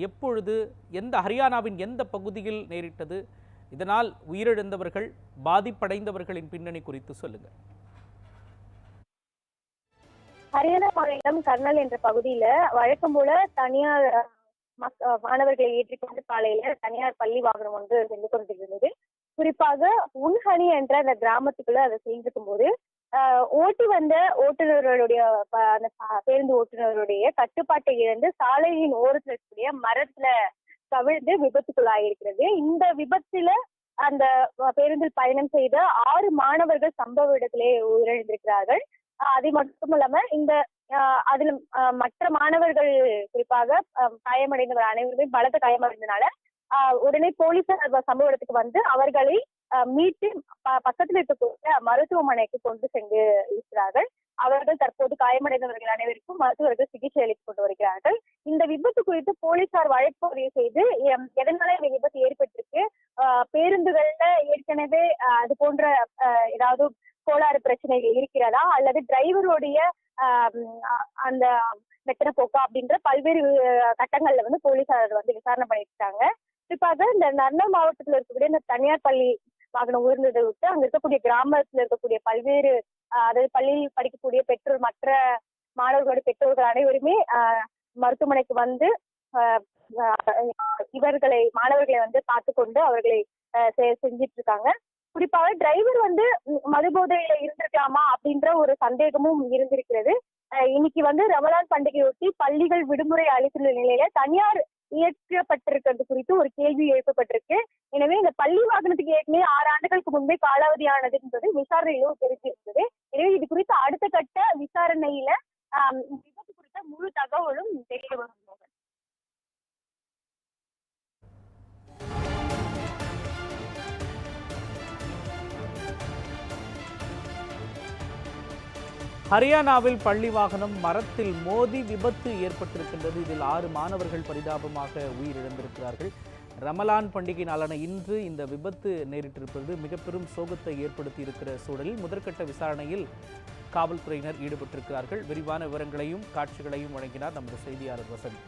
எப்பொழுது எந்த ஹரியானாவின் எந்த பகுதியில் நேரிட்டது இதனால் உயிரிழந்தவர்கள் பாதிப்படைந்தவர்களின் பின்னணி குறித்து சொல்லுங்க ஹரியானா மாநிலம் கர்னல் என்ற பகுதியில வழக்கம் போல தனியார் மாணவர்களை ஏற்றிக்கொண்டு காலையில தனியார் பள்ளி வாகனம் ஒன்று சென்று கொண்டிருந்தது. குறிப்பாக உன்ஹனி என்ற அந்த கிராமத்துக்குள்ள அதை செஞ்சிருக்கும் போது ஓட்டி வந்த ஓட்டுநர்களுடைய அந்த பேருந்து ஓட்டுநருடைய கட்டுப்பாட்டை இழந்து சாலையின் ஓரத்தில் இருக்கக்கூடிய மரத்துல கவிழ்ந்து விபத்துக்குள்ளாயிருக்கிறது இந்த விபத்துல அந்த பேருந்தில் பயணம் செய்த ஆறு மாணவர்கள் சம்பவ இடத்திலே உயிரிழந்திருக்கிறார்கள். அது மட்டும் இல்லாம இந்த ஆஹ் மற்ற மாணவர்கள் குறிப்பாக காயமடைந்தவர் அனைவருமே பலத்த காயமடைந்தனால உடனே போலீசார் சம்பவ இடத்துக்கு வந்து அவர்களை மீட்டு ப- பக்கத்தில் இருக்க மருத்துவமனைக்கு கொண்டு சென்று இருக்கிறார்கள். அவர்கள் தற்போது காயமடைந்தவர்கள் அனைவருக்கும் மருத்துவர்கள் சிகிச்சை அளித்துக் கொண்டு வருகிறார்கள். இந்த விபத்து குறித்து போலீசார் வழக்கு செய்து எதனால இந்த விபத்து ஏற்பட்டிருக்கு? பேருந்துகள்ல ஏற்கனவே ஆஹ் அது போன்ற ஏதாவது கோளாறு பிரச்சனைகள் இருக்கிறதா? அல்லது டிரைவருடைய அந்த மெத்தன போக்கா அப்படின்ற பல்வேறு கட்டங்கள்ல வந்து போலீசார் வந்து விசாரணை பண்ணிட்டு இருக்காங்க குறிப்பாக இந்த நர்மல் மாவட்டத்தில் இருக்கக்கூடிய இந்த தனியார் பள்ளி வாகனம் உயர்ந்ததை விட்டு அங்க இருக்கக்கூடிய கிராமத்துல இருக்கக்கூடிய பல்வேறு அதாவது பள்ளியில் படிக்கக்கூடிய பெற்றோர் மற்ற மாணவர்களோட பெற்றோர்கள் அனைவருமே மருத்துவமனைக்கு வந்து இவர்களை மாணவர்களை வந்து பார்த்து கொண்டு அவர்களை செஞ்சிட்டு இருக்காங்க குறிப்பாக டிரைவர் வந்து மதுபோதையில இருந்திருக்கலாமா அப்படின்ற ஒரு சந்தேகமும் இருந்திருக்கிறது. அஹ் இன்னைக்கு வந்து ரமலான் பண்டிகையொட்டி பள்ளிகள் விடுமுறை அளித்துள்ள நிலையில தனியார் இயக்கப்பட்டிருக்கிறது குறித்து ஒரு கேள்வி எழுப்பப்பட்டிருக்கு. எனவே இந்த பள்ளி வாகனத்துக்கு ஏற்கனவே ஆறு ஆண்டுகளுக்கு முன்பே காலாவதியானது என்பது விசாரணையிலும் தெரிஞ்சிருந்தது எனவே இது குறித்த அடுத்த கட்ட விசாரணையில விபத்து குறித்த முழு தகவலும் தெரிய வரும் ஹரியானாவில் பள்ளி வாகனம் மரத்தில் மோதி விபத்து ஏற்பட்டிருக்கின்றது. இதில் ஆறு மாணவர்கள் பரிதாபமாக உயிரிழந்திருக்கிறார்கள். ரமலான் பண்டிகை நாளான இன்று இந்த விபத்து நேரிட்டிருப்பது மிக பெரும் சோகத்தை ஏற்படுத்தி இருக்கிற சூழலில் முதற்கட்ட விசாரணையில் காவல்துறையினர் ஈடுபட்டிருக்கிறார்கள். விரிவான விவரங்களையும் காட்சிகளையும் வழங்கினார் நமது செய்தியாளர் வசந்த்.